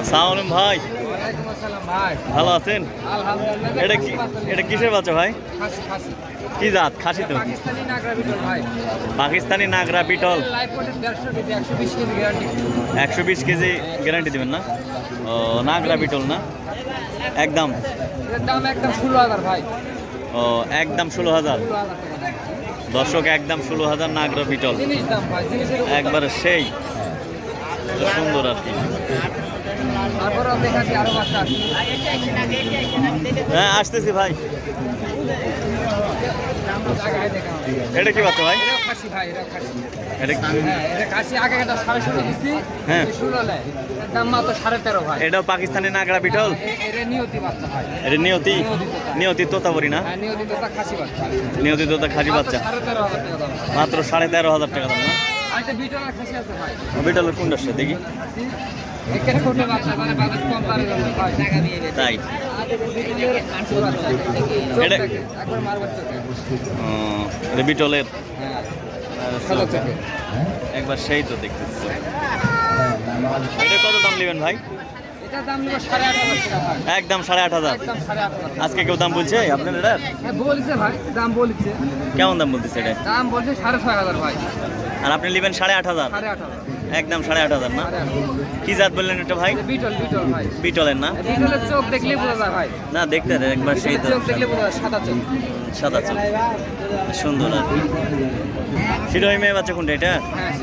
আসসালামু ভাই। ভালো আছেন? এটা কি এটা কিসের বাচ্চা ভাই? কি জাত? খাসি তো। পাকিস্তানি নাগরা বিটল একশো বিশ কেজি গ্যারান্টি দেবেন না? ও নাগরা বিটল না? একদম। দাম একদম ষোলো হাজার ভাই। ও একদম ষোলো হাজার। দর্শক একদম ষোলো হাজার নাগরা বিটল। একবারে সেই। সুন্দর আর কি তারপরেও দেখাচ্ছি আরও বাচ্চা আছে হ্যাঁ আসতেছি ভাই। এটা কি বাচ্চা ভাই? এটা হ্যাঁ হ্যাঁ। পাকিস্তানি নাগরা বিটল এটা নিয়তি বাচ্চা ভাই। এটা নিয়তি? নিয়তি তোতাবরি না? হ্যাঁ নিয়তি তোতা খাসি বাচ্চা। মাত্র সাড়ে তেরো হাজার টাকা দাম। না? বিটলের কোনটা দেখি তাই? এটা- বিটলের? সাদা চোখে। একবার সেই তো দেখতেছি। এটা কত দাম নেবেন ভাই? একদম সাড়ে আট হাজার। আজকে কেউ দাম বলছে আপনার এটা? বলছে ভাই দাম বলছে কেমন দাম বলতেছে এটা? দাম বলছে সাড়ে ছয় হাজার ভাই। আর আপনি নেবেন সাড়ে আট হাজার? সাড়ে আট হাজার। একদম সাড়ে আট হাজার না? কি জাত বললেন এটা ভাই? বিটল বিটল ভাই। বিটলের না? বিটলের চোখ দেখলেই বোঝা যায় ভাই। না দেখতে একবার সেই তো চোখ দেখলে বোঝা যায় সাদা চোখ। সাদা চোখ। সুন্দর আর শিরোহী মেয়ে বাচ্চা কোনটা এটা? হ্যাঁ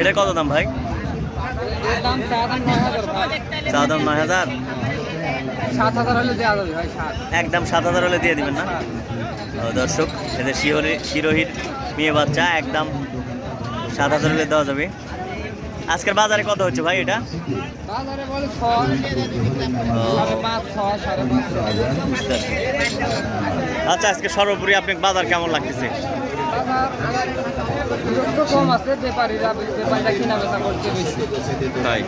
এটা কত দাম ভাই? চা দাম নয় হাজার সাত হাজার হলে দেওয়া যাবে ভাই একদম সাত হাজার হলে দিয়ে দিবেন না? ও, দর্শক এদের শিরোহির মেয়ে বাচ্চা একদম সাত হাজার হলে দেওয়া যাবে। আজকের বাজারে কত হচ্ছে ভাই এটা। আচ্ছা আজকে সর্বোপরি আপনি বাজার কেমন লাগতেছে? তাই।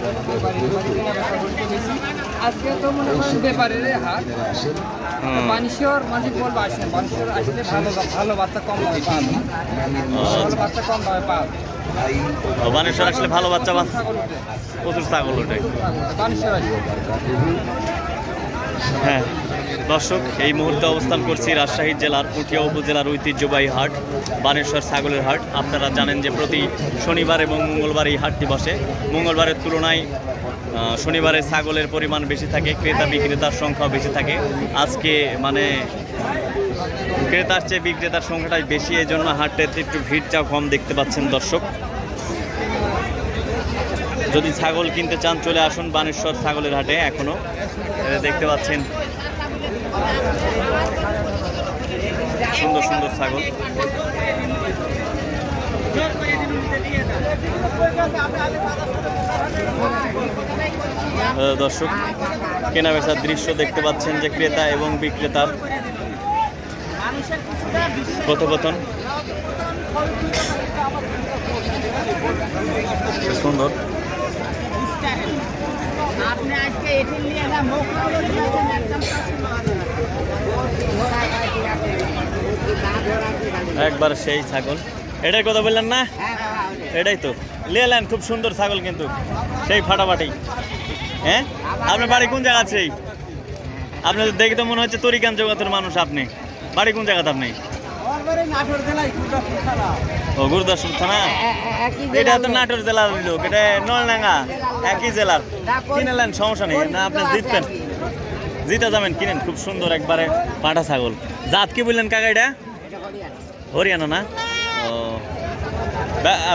আজকে তো মনে করেন ব্যাপারীর হাট। মানুষের মানুষ বলব আসেন মানুষের আসলে ভালো ভালো বাচ্চা কম দামে পাবে ভালো বাচ্চা কম দামে পাবে বানেশ্বর আসলে ভালো বাচ্চা প্রচুর ছাগল ওঠে। হ্যাঁ দর্শক, এই মুহূর্তে অবস্থান করছি রাজশাহী জেলার পুঠিয়া উপজেলার ঐতিহ্যবাহী হাট, বানেশ্বর ছাগলের হাট। আপনারা জানেন যে প্রতি শনিবার এবং মঙ্গলবার এই হাটটি বসে। মঙ্গলবারের তুলনায় শনিবারে ছাগলের পরিমাণ বেশি থাকে, ক্রেতা বিক্রেতার সংখ্যাও বেশি থাকে। আজকে মানে ক্রেতার চেয়ে বিক্রেতার সংখ্যাটাই বেশি এই জন্য হাটটাতে একটু ভিড়টাও কম দেখতে পাচ্ছেন দর্শক। যদি ছাগল কিনতে চান, চলে আসুন বানেশ্বর ছাগলের হাটে এখনও। এটা দেখতে পাচ্ছেন সুন্দর সুন্দর ছাগল। দর্শক কেনা বেচার দৃশ্য দেখতে পাচ্ছেন যে ক্রেতা এবং বিক্রেতার কথোপকথন সুন্দর। আপনি একবার সেই ছাগল। এটাই কথা বললেন না? এটাই তো। লেলেন খুব সুন্দর ছাগল কিন্তু। সেই ফাটাফাটি। হ্যাঁ? আপনার বাড়ি কোন জায়গা সেই আপনার দেখে তো মনে হচ্ছে তরিকান জগতের মানুষ আপনি। বাড়ি কোন জায়গাতে আপনি? ও গুরুদাসপুর থানা? এটা তো নাটোর জেলার লোক এটা নলডাঙ্গা একই জেলার। কিনেলেন সমস্যা নেই। না আপনি জিতবেন। জিতে যাবেন কিনেন। খুব সুন্দর একবারে পাঁঠা ছাগল। জাত কি বললেন কাকা এটা? হরিয়ানা না? ও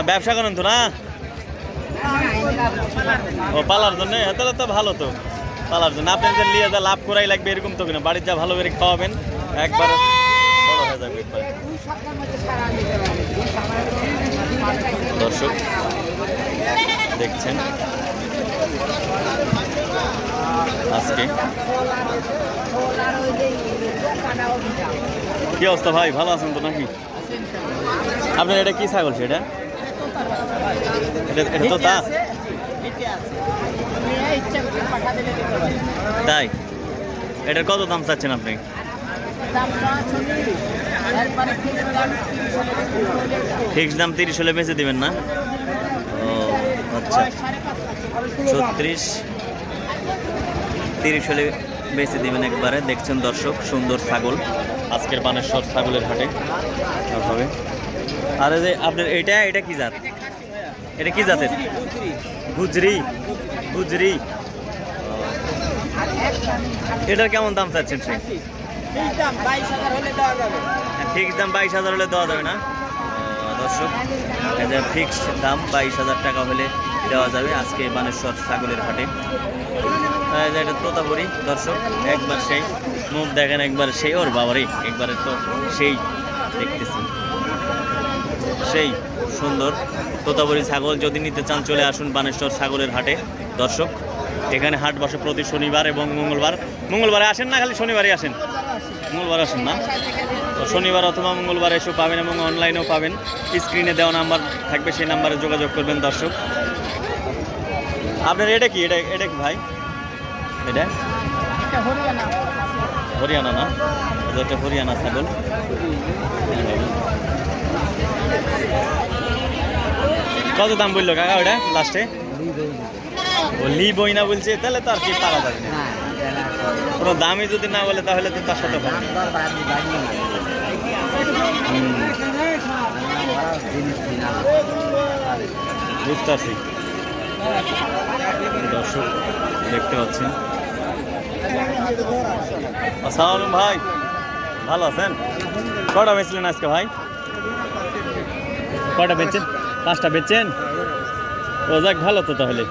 ব্যবসা করেন তো না? ও পালার জন্য? তাহলে তো ভালো তো পালার জন্য। আপনি যে নিয়ে যা লাভ করাই লাগবে এরকম তো কিনা। বাড়ির যা ভালো করে খাওয়াবেন একবার বড় হয়ে যাবে দর্শক দেখছেন? আজকে। কি অবস্থা ভাই? ভালো আছেন তো নাকি? আপনার এটা কি ছাগল সেটা? এটা এটা তো তা তাই? এটার কত দাম চাচ্ছেন আপনি? ফিক্স দাম তিরিশ হলে বেঁচে দিবেন না? ও আচ্ছা। ছত্রিশ, তিরিশ হলে বেশি দিবেন একবারে। দেখছেন দর্শক, সুন্দর ছাগল। আজকের বানেশ্বর ছাগলের হাটে। হবে। আর যে আপনার এটা এটা কি জাত? এটা কি জাতের? গুজরি। গুজরি। এটার কেমন দাম চাচ্ছেন সে? যাবে। ঠিক দাম বাইশ হাজার হলে দেওয়া যাবে না? দর্শক, এটা ফিক্সড দাম বাইশ হাজার টাকা হলে দেওয়া যাবে আজকে বানেশ্বর ছাগলের হাটে। এটা তোতাপুরি, দর্শক, একবার সেই, মুখ দেখেন একবার সেই, ওর বাবারই একবারে তো সেই দেখতেছি। সেই সুন্দর তোতাপুরি ছাগল যদি নিতে চান, চলে আসুন বানেশ্বর ছাগলের হাটে। দর্শক, এখানে হাট বসে প্রতি শনিবার এবং মঙ্গলবার মঙ্গলবারে আসেন না, খালি শনিবারে আসেন? মঙ্গলবার আসেন না? তো শনিবার অথবা মঙ্গলবার এসেও পাবেন এবং অনলাইনেও পাবেন। স্ক্রিনে দেওয়া নাম্বার থাকবে, সেই নাম্বারে যোগাযোগ করবেন দর্শক। আপনার এটা কি? এটা এটা কি ভাই? এটা? হরিয়ানা না? এটা হরিয়ানা ছাগল। কত দাম বলল কাকা ওটা লাস্টে ও লিবই না বলছে, তাহলে তো আর কি পারা যাবে না কোনো দামই যদি না বলে তাহলে তো তার সাথে বুঝতে পারছি দর্শক দেখতে পাচ্ছেন। আসসালামু ভাই। ভালো আছেন? কটা বেচলেন আজকে ভাই? কটা বেচছেন? পাঁচটা বেচছেন? ও যাক, ভালো তো তাহলে।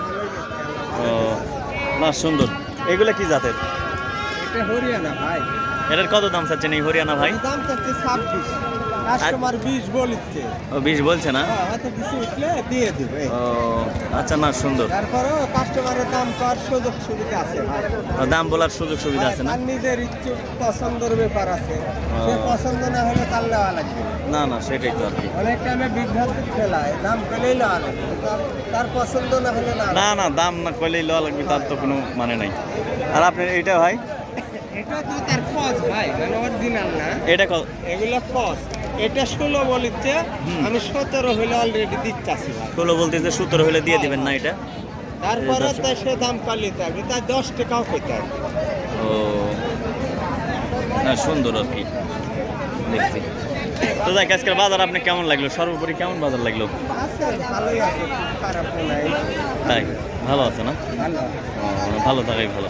ও, না, সুন্দর। এগুলো কি জাতের? এটা হরিয়ানা ভাই। এটার কত দাম চাচ্ছেন এই হরিয়ানা ভাই? দাম চাচ্ছে ছাব্বিশ। কাস্টমার বিশ বলিচ্ছে। ও বিশ বলছে না? হয়তো কিছু উঠলে দিয়ে দিবে। ও আচ্ছা না সুন্দর। তারপরেও কাস্টমারের দাম পাওয়ার সুযোগ সুবিধা আছে ভাই। দাম বলার সুযোগ সুবিধা আছে না? নিজের ইচ্ছুক পছন্দের ব্যাপার আছে। সে পছন্দ না হলে তার নেওয়া লাগবে। না না সেটাই তো আর কি। অনেক টাইমে বিভ্রান্ত খেলায় দাম পেলেই নেওয়া লাগবে। তার- পছন্দ না হলে না। না না দাম না করলেই লওয়া লাগবে তার তো কোনো মানে নাই। আর আপনার এইটা ভাই? এটা তো তার কস ভাই মানে অরিজিনাল না। এটা এগুলো কস এটা ষোলো হুম। আমি সতেরো হলে অলরেডি দিচ্ছি ষোলো বলতেছে সতেরো হলে দিয়ে দিবেন না এটা? তারপরে তাই সে দাম পালিতে হবে তাই দশ টাকাও পেতে হবে। ও। না সুন্দর আর কি। দেখছি। তো দেখ আজকের বাজার আপনি কেমন লাগল? সর্বোপরি কেমন বাজার লাগল? তাই ভালো আছে না? ভালো থাকাই ভালো।